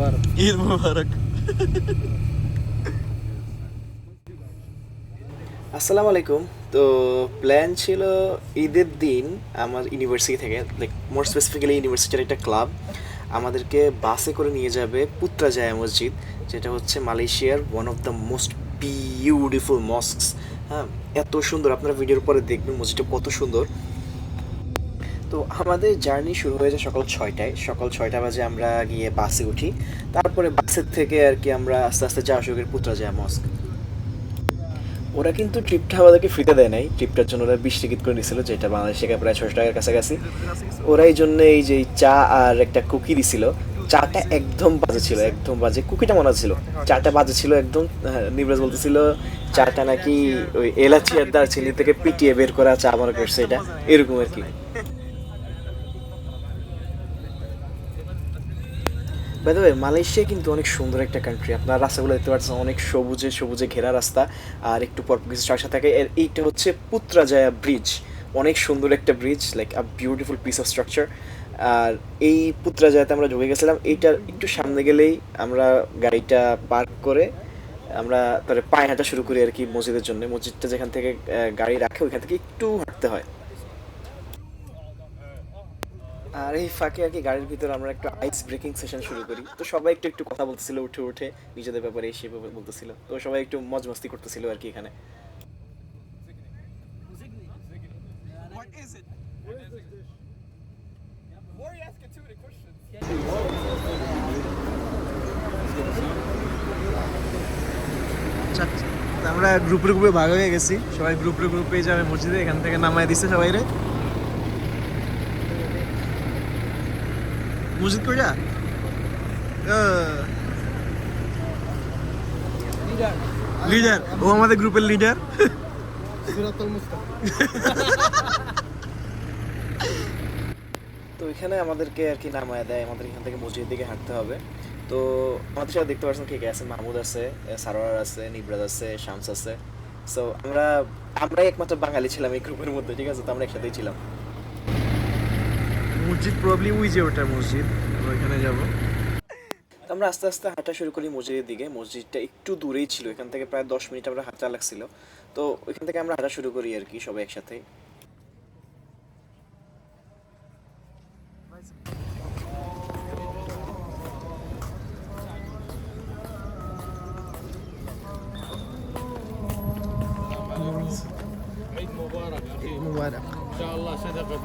মুবারক ঈদ মুবারক আসসালামু আলাইকুম। তো প্ল্যান ছিল ঈদের দিন আমার ইউনিভার্সিটি থেকে লাইক মোর স্পেসিফিক্যালি ইউনিভার্সিটির একটা ক্লাব আমাদেরকে বাসে করে নিয়ে যাবে পুত্রাজায়া মসজিদ যেটা হচ্ছে মালয়েশিয়ার one of the most beautiful mosques হ্যাঁ এত সুন্দর আপনারা ভিডিওর পরে দেখবেন মসজিদটা কত সুন্দর। তো আমাদের জার্নি শুরু হয়ে যায় সকাল ছয়টায়। সকাল ছয়টা বাজে আমরা গিয়ে বাসে উঠি। তারপরে বাসের থেকে আর কি আমরা আস্তে আস্তে যাওয়া শুরু করি পুত্রাজায়া মস্ক। ওরা কিন্তু ট্রিপটা আমাদেরকে ফ্রিতে দেয় নাই। ট্রিপটার জন্য ওরা বিশ টিকিট করে নিয়েছিল যেটা বাংলাদেশ থেকে প্রায় ছশো টাকার কাছাকাছি। ওরা এই জন্য এই যে চা আর একটা কুকি দিছিল চাটা একদম বাজে ছিল একদম বাজে। কুকিটা মনে ছিল চাটা বাজে ছিল একদম হ্যাঁ, নিবরাজ বলতেছিল চাটা নাকি ওই এলাচি আর দারচিনি থেকে পিটিয়ে বের করা চা মনে করছে এটা এরকম আর কি। বাই দ্য মালয়েশিয়া কিন্তু অনেক সুন্দর একটা কান্ট্রি আপনার রাস্তাগুলো দেখতে পাচ্ছেন, অনেক সবুজে সবুজে ঘেরা রাস্তা। আর একটু পর কিছু রাস্তা থাকে। এর এইটা হচ্ছে পুত্রাজায়া ব্রিজ অনেক সুন্দর একটা bridge like a beautiful piece of structure আর এই পুত্রাজায়াতে আমরা ঢুকে গেছিলাম। এইটার একটু সামনে গেলেই আমরা গাড়িটা পার্ক করে আমরা তারপরে পায়ে হাঁটা শুরু করি আর কি মসজিদের জন্য। মসজিদটা যেখান থেকে গাড়ি রাখে, ওইখান থেকে একটু হাঁটতে হয়। আর এই ফাঁকে আর কি গাড়ির ভিতরে আমরা একটু আইস ব্রেকিং সেশন শুরু করি। তো সবাই একটু একটু কথা বলতেছিল উঠে উঠে নিজেদের ব্যাপারে এসে বলতেছিল। তো সবাই একটু মজ মস্তি করতেছিল আর কি এখানে। আচ্ছা, আমরা গ্রুপে গ্রুপে ভাগ হয়ে গেছি। সবাই গ্রুপে গ্রুপে যাবে মসজিদে এখান থেকে নামায় দিচ্ছে সবাই রে মসজিদ কইরা লিডার ও আমাদের গ্রুপের লিডার তো এখানে আমাদেরকে আর কি নামায় দেয় আমাদের এখান থেকে মসজিদের দিকে হাঁটতে হবে। তো আমাদের সাথে দেখতে পাচ্ছেন কে কে আছে? মাহমুদ আছে সারোয়ার আছে নিবরাজ আছে শামস আছে। সো আমরা আমরাই একমাত্র বাঙালি ছিলাম এই গ্রুপের মধ্যে ঠিক আছে? তো আমরা একসাথেই ছিলাম। মসজিদ প্রবলি ওই যে ওটা মসজিদ ওইখানে যাব। আমরা আস্তে আস্তে হাঁটা শুরু করি মসজিদের দিকে। মসজিদটা একটু দূরেই ছিল, এখান থেকে প্রায় দশ মিনিট আমরা হাঁটা লাগছিল। তো ওইখান থেকে আমরা হাঁটা শুরু করি আর কি সবাই একসাথে।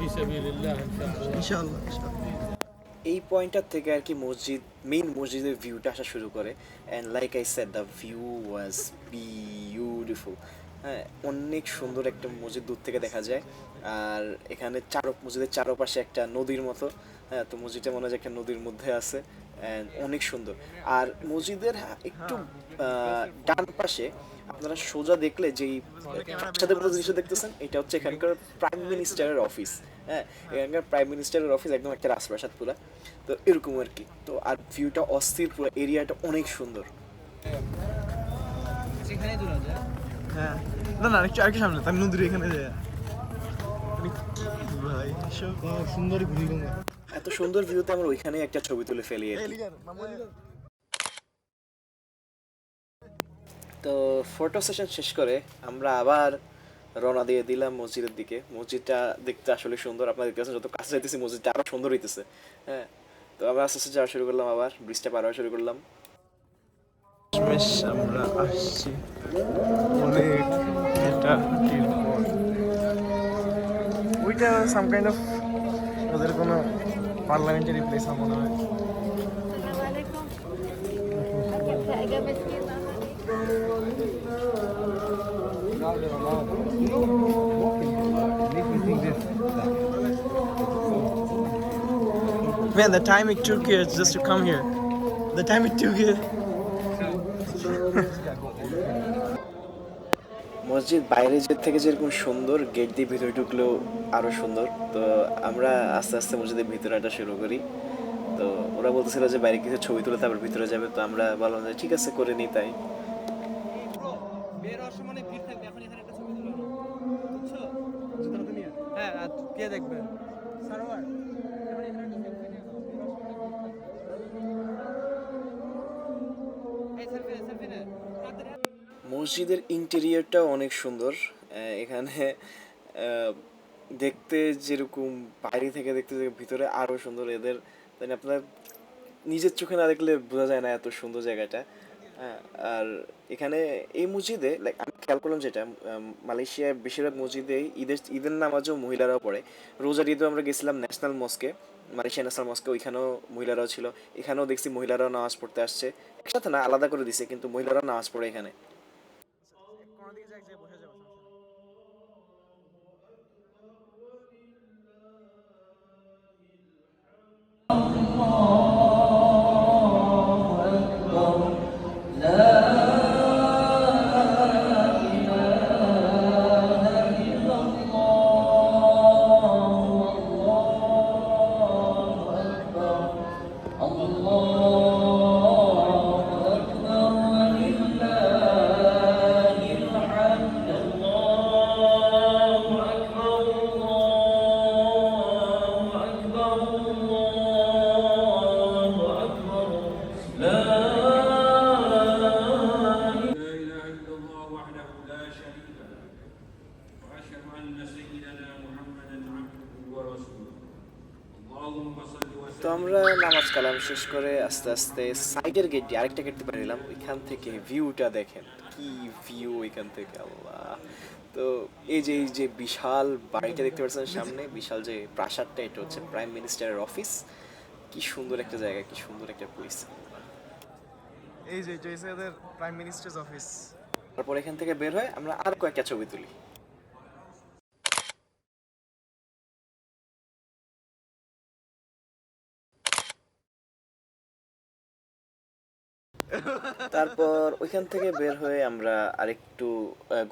ইনশাআল্লাহ। ইনশাআল্লাহ এই পয়েন্টটার থেকে আর কি মসজিদ মেইন মসজিদের ভিউটা আসা শুরু করে। And like I said the view was beautiful হ্যাঁ অনেক সুন্দর একটা মসজিদ দূর থেকে দেখা যায়। আর এখানে চারো মসজিদের চারপাশে একটা নদীর মতো। হ্যাঁ তো মসজিদটা মনে হয় একটা নদীর মধ্যে আছে। অ্যান্ড অনেক সুন্দর। আর মসজিদের একটু আহ, ডান পাশে আপনারা সোজা দেখলে যেই সাথে বড় জিনিসটা দেখতেছেন এটা হচ্ছে এখানকার প্রাইম মিনিস্টারের অফিস হ্যাঁ এখানকার প্রাইম মিনিস্টারের অফিস একদম একটা রাজপ্রাসাদ পুরা তো এরকম আর কি। তো আর ভিউটা অস্থির পুরো এরিয়াটা অনেক সুন্দর। হ্যাঁ। না না একটু আরেকটু সামনে তার নদীর এখানে যায় ভাই সুন্দরী এত সুন্দর ভিউতে আমরা ওইখানে একটা ছবি তুলে ফেলি আর কি। তো ফটো সেশন শেষ করে আমরা আবার রওনা দিয়ে দিলাম মসজিদের দিকে। মসজিদটা দেখতে আসলে সুন্দর। আপনারা দেখতে যত কাছে যাইতেছি মসজিদটা আরও সুন্দর হইতেছে। হ্যাঁ তো আমরা আস্তে আস্তে যাওয়া শুরু করলাম আবার। ব্রিজটা পার হওয়া শুরু করলাম। আমরা আসছি। অনেক এটা ওইটা সাম কাইন্ড অফ ওদের কোনো পার্লামেন্টারি প্লেস আমার মনে হয়. Man, the time it took you just to come here. The time it took you. মসজিদ বাইরে যে থেকে যেরকম সুন্দর গেট দিয়ে ভিতরে ঢুকলেও আরও সুন্দর তো আমরা আস্তে আস্তে মসজিদের ভিতরে হাঁটা শুরু করি তো ওরা বলতেছিল যে বাইরে কিছু ছবি তুলে তারপর ভিতরে যাবে তো আমরা বললাম যে ঠিক আছে করে নিই তাই বের হওয়ার সময় ভিড় থাকবে এখন এখানে একটা ছবি তুলে বুঝছ? হ্যাঁ আর কে দেখবে? সারোয়ার। মসজিদের ইন্টেরিয়রটা অনেক সুন্দর। এখানে দেখতে যেরকম বাইরে থেকে দেখতে ভিতরে আরও সুন্দর এদের। মানে আপনার নিজের চোখে না দেখলে বোঝা যায় না এত সুন্দর জায়গাটা। আর এখানে এই মসজিদে লাইক আমি খেয়াল করলাম যেটা মালয়েশিয়ায় বেশিরভাগ মসজিদে ঈদের ঈদের নামাজও মহিলারাও পড়ে। রোজার ঈদেও আমরা গেছিলাম ন্যাশনাল মস্কে মালয়েশিয়া ন্যাশনাল মস্কে, ওইখানেও মহিলারাও ছিল। এখানেও দেখছি মহিলারাও নামাজ পড়তে আসছে। একসাথে না, আলাদা করে দিছে, কিন্তু মহিলারাও নামাজ পড়ে এখানে। তো আমরা নামাজ কালাম শেষ করে আস্তে আস্তে সাইডের গেট আরেকটা গেট দিয়ে নিলাম ওইখান থেকে ভিউটা দেখেন। কি ভিউ ওইখান থেকে আল্লাহ। তো এই যে এই যে বিশাল বাড়িটা দেখতে পাচ্ছেন সামনে বিশাল যে প্রাসাদটা এটা হচ্ছে প্রাইম মিনিস্টারের অফিস কি সুন্দর একটা জায়গা কি সুন্দর একটা প্লেস এই যে প্রাইম মিনিস্টারের অফিস তারপর এখান থেকে বের হয়ে আমরা আর কয়েকটা ছবি তুলি। তারপর ওইখান থেকে বের হয়ে আমরা আরেকটু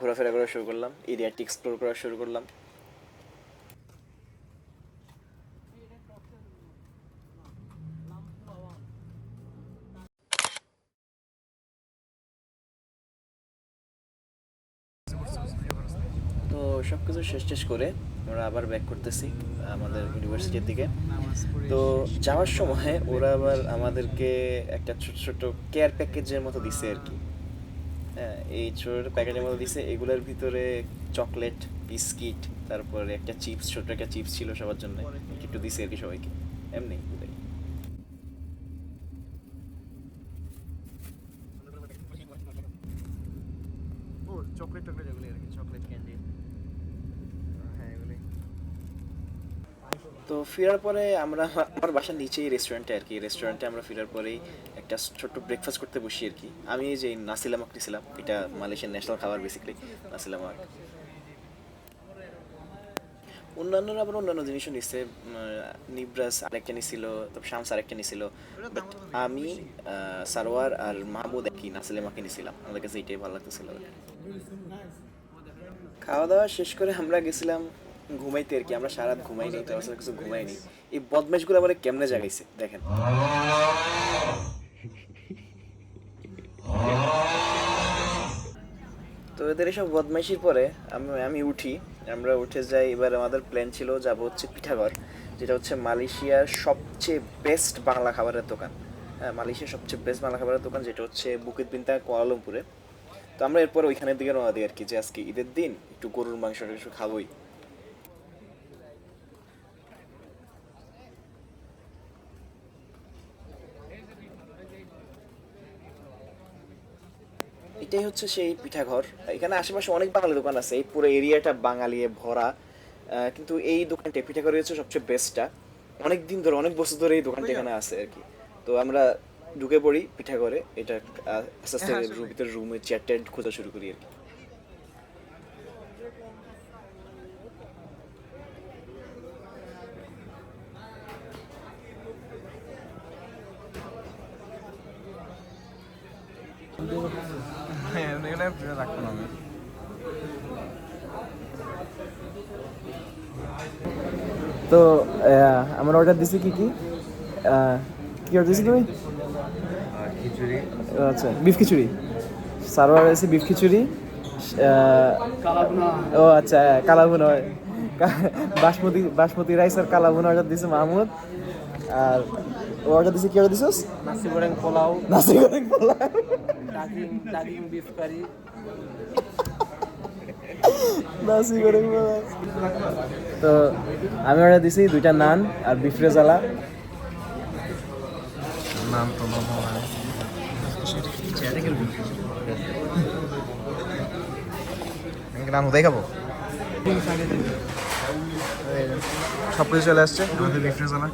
ঘোরাফেরা করা শুরু করলাম এরিয়াটি এক্সপ্লোর করা শুরু করলাম তো সব কিছু শেষ শেষ করে আমরা আবার ব্যাক করতেছি আমাদের ইউনিভার্সিটির দিকে। তো যাওয়ার সময় ওরা আবার আমাদেরকে একটা ছোট ছোট কেয়ার প্যাকেজের মতো দিছে আর কি। হ্যাঁ এই ছোট প্যাকেজের মতো দিছে। এগুলোর ভিতরে চকলেট বিস্কিট তারপরে একটা চিপস ছোট একটা চিপস ছিল সবার জন্য। একটু দিছে আর কি সবাইকে। এমনি। চকলেট টকলেট এগুলো আর কি চকলেট ক্যান্ডি হ্যাঁ এগুলি তো ফেরার পরে আমরা আমার বাসার নিচেই রেস্টুরেন্টে আর কি। রেস্টুরেন্টে আমরা ফেরার পরেই একটা ছোট্ট ব্রেকফাস্ট করতে বসি আর কি। আমি যে নাসিলামাক নিয়েছিলাম এটা মালয়েশিয়ার ন্যাশনাল খাবার বেসিক্যালি নাসিলামাক অন্যান্যরা আবার অন্যান্য জিনিসও উম, নিব্রাস আরেকটা নিছিল তারপর শামস আরেকটা নিছিল। বাট আমি সারোয়ার আর মাহমুদ একই নাসিলামাকে নিছিলাম। আমাদের কাছে এইটাই ভালো লাগতেছিল। খাওয়া দাওয়া শেষ করে আমরা গেছিলাম ঘুমাইতে আর কি, আমরা সারা রাত কিছু ঘুমাইনি এই বদমাইশগুলো আবার কেমনে জাগাইছে, দেখেন। তো এদের এসব বদমাইশির পরে আমি আমি উঠি, আমরা উঠে যাই, এবার আমাদের প্ল্যান ছিল যাব হচ্ছে পিঠাঘর, যেটা হচ্ছে মালয়েশিয়ার সবচেয়ে বেস্ট বাংলা খাবারের দোকান। হ্যাঁ মালয়েশিয়ার সবচেয়ে বেস্ট বাংলা খাবারের দোকান, যেটা হচ্ছে বুকিত বিনতা কোয়ালালামপুরে তো আমরা এরপর ওইখানের দিকে রওনা দিই আর কি, যে আজকে ঈদের দিন, একটু গরুর মাংস টাংস খাবোই। এটাই হচ্ছে সেই পিঠাঘর। এখানে আশেপাশে অনেক বাঙালি দোকান আছে এই পুরো এরিয়াটা বাঙালি ভরা। আহ, কিন্তু এই দোকানটা পিঠাঘর হচ্ছে সবচেয়ে বেস্টটা অনেক দিন ধরে অনেক বছর ধরে এই দোকানটা এখানে আছে আর কি। তো আমরা ঢুকে পড়ি পিঠাঘরে এটা আস্তে আস্তে রুম ভিতরে রুমে চেয়ার টেয়ার খোঁজা শুরু করি আর কি। হ্যাঁ রাখব না আমি। তো আমরা অর্ডার দিছি কি কি? কি অর্ডার দিছি তুমি? খিচুড়ি। আচ্ছা বিফ খিচুড়ি। সারোয়ার আছে বিফ খিচুড়ি। ও আচ্ছা হ্যাঁ, কালাভুনা বাসমতি বাসমতি রাইস আর কালাভুনা অর্ডার দিছে মাহমুদ। আর ও অর্ডার দিছে কি অর্ডার দিছিস? নাসি গোরেং পোলাও। নাসি গোরেং পোলাও। বিফ কারি তো আমি অর্ডার দিছি দুইটা নান আর বিফ রেজালা নাম তো নাম কোথায় খাব। সব কিছু চলে আসছে। আমাদের বিফ রেজালা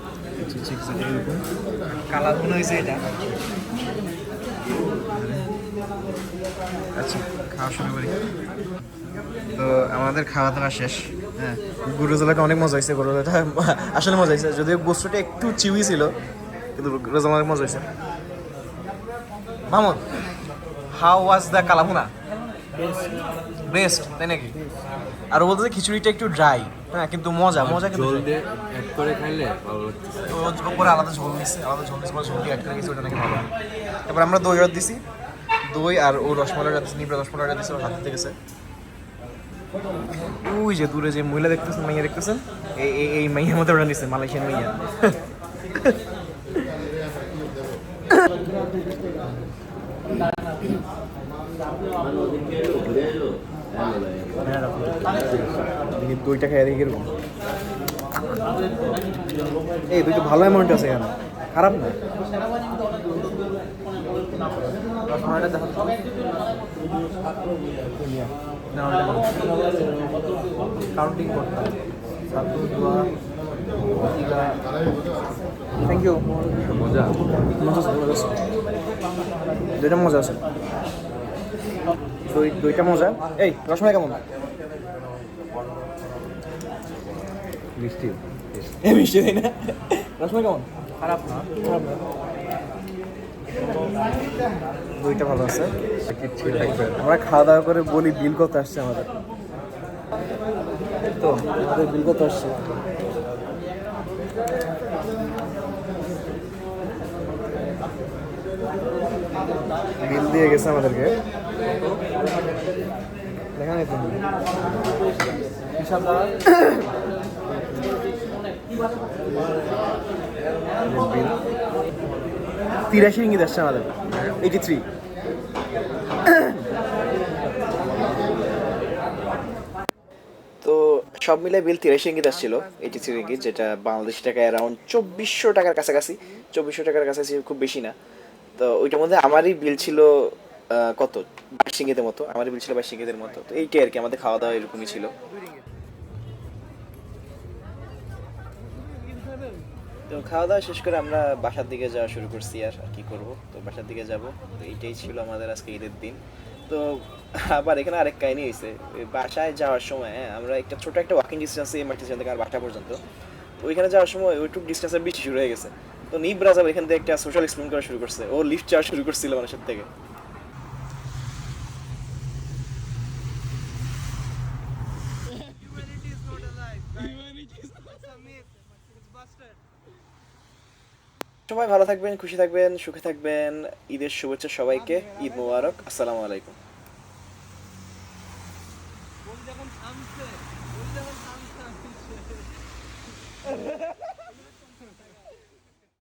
কালার মনে হয়েছে এটা। আচ্ছা খাওয়া শুরু করি। তো আমাদের খাওয়া দাওয়া শেষ। হ্যাঁ গরু অনেক মজা হয়েছে গরু জলাটা আসলে মজা হয়েছে। যদিও গোস্তটা একটু চিউই ছিল কিন্তু রোজা অনেক মজা হয়েছে। মামুন হাউ ওয়াজ দ্য কালামুনা বেস্ট তাই নাকি? আর বলতে খিচুড়িটা একটু ড্রাই হ্যাঁ কিন্তু মজা মজা কিন্তু জল দিয়ে অ্যাড করে খাইলে ভালো লাগছে আলাদা ঝোল নিচ্ছে আলাদা ঝোল নিচ্ছে ঝোল অ্যাড করে গেছে ওটা নাকি ভালো তারপর আমরা দই অর্ডার দিছি। দই আর ও রসমালাই অর্ডার দিছি নিবরা রসমালাই অর্ডার দিছে, ওর হাত গেছে ওই যে দূরে যে মহিলা দেখতেছেন, মাইয়া দেখতেছেন, এই এই মাইয়ার মধ্যে ওটা নিচ্ছে মালয়েশিয়ান মাইয়া। দইটা খাই দেখি কীরকম। এই দুইটা ভালো অ্যামাউন্ট আছে এখানে খারাপ না? রসমালাইটা দেখো। কাউন্টিং করতে সাতু দোয়া থ্যাংক ইউ মজা। মজা আছে মজা আছে। দুইটা মজা আছে। দই দুইটা মজা। এই রসমালাই কেমন? মিষ্টি। মিষ্টি তাই না? রসমালাই কেমন? খারাপ না। খারাপ না। দুইটা ভালো আছে। আমরা খাওয়া দাওয়া করে বলি, বিল কত আসছে আমাদের? তো, আমাদের বিল কত আসছে? বিল দিয়ে গেছে আমাদেরকে। দেখা নেই তুমি হিসাব দ্বারা তিরাশি ইঙ্গিত আসছে আমাদের। এইটি থ্রি তো সব মিলে বিল তিরাশি ইঙ্গিত আসছিল এইটি থ্রি ইঙ্গিত যেটা বাংলাদেশি টাকায় অ্যারাউন্ড চব্বিশশো টাকার কাছাকাছি। চব্বিশশো টাকার কাছাকাছি খুব বেশি না। তো ওইটার মধ্যে আমারই বিল ছিল কত? বাইশ রিঙ্গিতের মতো। আমারই বিল ছিল বাইশ রিঙ্গিতের মতো। তো এইটাই আর কি, আমাদের খাওয়া দাওয়া এরকমই ছিল। তো খাওয়া দাওয়া শেষ করে আমরা বাসার দিকে যাওয়া শুরু করছি আর কি করব। তো বাসার দিকে যাব। তো এইটাই ছিল আমাদের আজকে ঈদের দিন। তো আবার এখানে আরেক কাহিনী হয়েছে বাসায় যাওয়ার সময় হ্যাঁ, আমরা একটা ছোট একটা ওয়াকিং ডিস্টেন্সে এমআরটি থেকে আর বাসা পর্যন্ত। তো ওইখানে যাওয়ার সময় ওইটুক ডিস্টেন্সের বেশি শুরু হয়ে গেছে। তো নিব রাজাব এখান থেকে একটা সোশ্যাল এক্সপ্লেন করা শুরু করছে। ও লিফট চাওয়া শুরু করছিল মানুষের থেকে। সবাই ভালো থাকবেন খুশি থাকবেন সুখে থাকবেন। ঈদের শুভেচ্ছা সবাইকে ঈদ মুবারক। আসসালামু আলাইকুম।